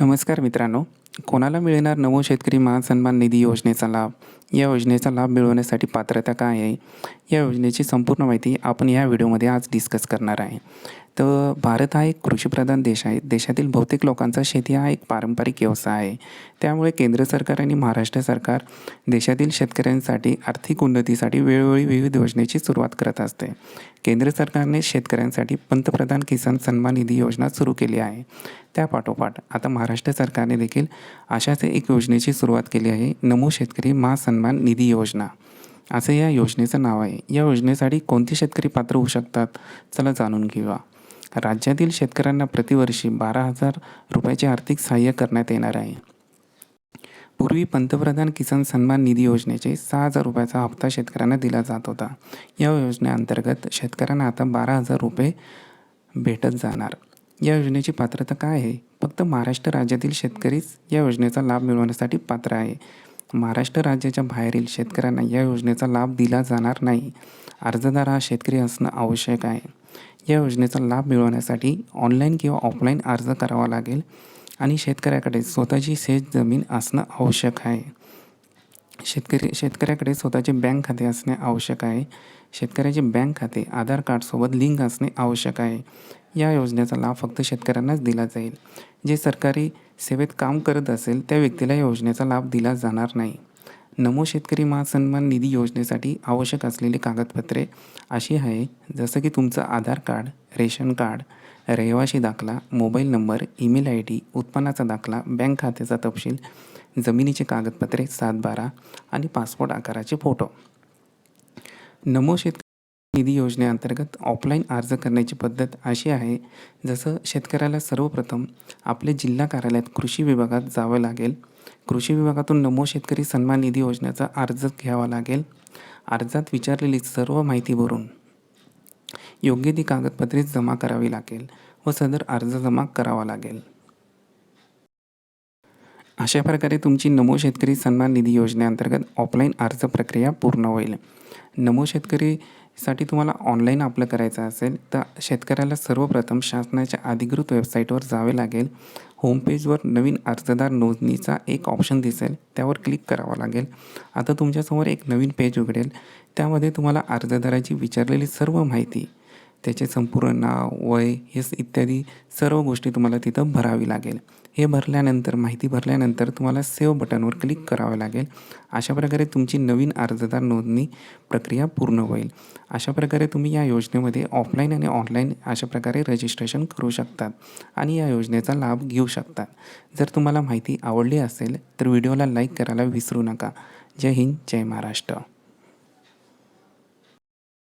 नमस्कार मित्रांनो. कोणाला मिळणार नवो शेतकरी महासन्मान निधी योजनेचा लाभ? या योजनेचा लाभ मिळवण्यासाठी पात्रता काय आहे? या योजनेची संपूर्ण माहिती आपण या व्हिडिओमध्ये आज डिस्कस करणार आहे. तर भारत हा एक कृषीप्रधान देश आहे. देशातील बहुतेक लोकांचा शेती हा एक पारंपरिक व्यवसाय आहे. त्यामुळे केंद्र सरकार आणि महाराष्ट्र सरकार देशातील शेतकऱ्यांसाठी आर्थिक उन्नतीसाठी वेळोवेळी विविध योजनेची सुरुवात करत असते. केंद्र सरकारने शेतकऱ्यांसाठी पंतप्रधान किसान सन्मान निधी योजना सुरू केली आहे. त्यापाठोपाठ आता महाराष्ट्र सरकारने देखील अशाच एक योजनेची सुरुवात केली आहे. नमो शेतकरी महासन्मान निधी योजना. असं या योजनेचं नाव आहे. या योजनेसाठी कोणते शेतकरी पात्र होऊ शकतात? चला जाणून घेऊया. राज्यातील शेतकऱ्यांना प्रतिवर्षी बारा हजार रुपयाचे आर्थिक सहाय्य करण्यात येणार आहे. पूर्वी पंतप्रधान किसान सन्मान निधी योजनेचे सहा हजार रुपयाचा हप्ता शेतकऱ्यांना दिला जात होता. या योजनेअंतर्गत शेतकऱ्यांना आता बारा हजार रुपये भेटत जाणार. या योजनेची पात्रता काय आहे? फक्त महाराष्ट्र राज्यातील शेतकरीच या योजनेचा लाभ मिळवण्यासाठी पात्र आहे. महाराष्ट्र राज्याच्या बाहेरील शेतकऱ्यांना या योजनेचा लाभ दिला जाणार नाही. अर्जदार हा शेतकरी असणं आवश्यक आहे. या योजनेचा लाभ मिळवण्यासाठी ऑनलाईन किंवा ऑफलाईन अर्ज करावा लागेल आणि शेतकऱ्याकडे स्वतःची शेत जमीन असणं आवश्यक आहे. शेतकरी शेतकऱ्याकडे स्वतःचे बँक खाते असणे आवश्यक आहे. शेतकऱ्याचे बँक खाते आधार कार्डसोबत लिंक असणे आवश्यक आहे. या योजनेचा लाभ फक्त शेतकऱ्यांनाच दिला जाईल. जे सरकारी सेवेत काम करत असेल त्या व्यक्तीला या योजनेचा लाभ दिला जाणार नाही. नमो शेतकरी महासन्मान निधी योजनेसाठी आवश्यक असलेली कागदपत्रे अशी आहे जसं की तुमचं आधार कार्ड रेशन कार्ड रहिवाशी दाखला mobile number email I D उत्पन्नाचा दाखला बँक खात्याचा तपशील जमिनीचे कागदपत्रे सात बारा आणि पासपोर्ट आकाराचे फोटो. नमो शेतकरी निधी योजनेअंतर्गत ऑफलाईन अर्ज करण्याची पद्धत अशी आहे जसं शेतकऱ्याला सर्वप्रथम आपले जिल्हा कार्यालयात कृषी विभागात जावं लागेल कृषी विभागातून नमो शेतकरी सन्मान निधी योजनेचा अर्ज घ्यावा लागेल. अर्जात विचारलेली सर्व माहिती भरून योग्य ती कागदपत्रे जमा करावी लागेल व सदर अर्ज जमा करावा लागेल. अशा प्रकारे तुमची नमो शेतकरी सन्मान निधी योजनेअंतर्गत ऑफलाईन अर्ज प्रक्रिया पूर्ण होईल. नमो शेतकरीसाठी तुम्हाला ऑनलाईन अप्लाय करायचं असेल तर शेतकऱ्याला सर्वप्रथम शासनाच्या अधिकृत वेबसाईटवर जावे लागेल. होमपेजवर नवीन अर्जदार नोंदणीचा एक ऑप्शन दिसेल. त्यावर क्लिक करावा लागेल. आता तुमच्यासमोर एक नवीन पेज उघडेल. त्यामध्ये तुम्हाला अर्जदाराची विचारलेली सर्व माहिती त्याचे संपूर्ण नाव वय हे इत्यादी सर्व गोष्टी तुम्हाला तिथं भरावी लागेल. हे भरल्यानंतर माहिती भरल्यानंतर तुम्हाला सेव्ह बटनवर क्लिक करावं लागेल. अशा प्रकारे तुमची नवीन अर्जदार नोंदणी प्रक्रिया पूर्ण होईल. अशा प्रकारे तुम्ही या योजनेमध्ये ऑफलाईन आणि ऑनलाईन अशा प्रकारे रजिस्ट्रेशन करू शकतात आणि या योजनेचा लाभ घेऊ शकतात. जर तुम्हाला माहिती आवडली असेल तर व्हिडिओला लाईक करायला विसरू नका. जय हिंद जय महाराष्ट्र.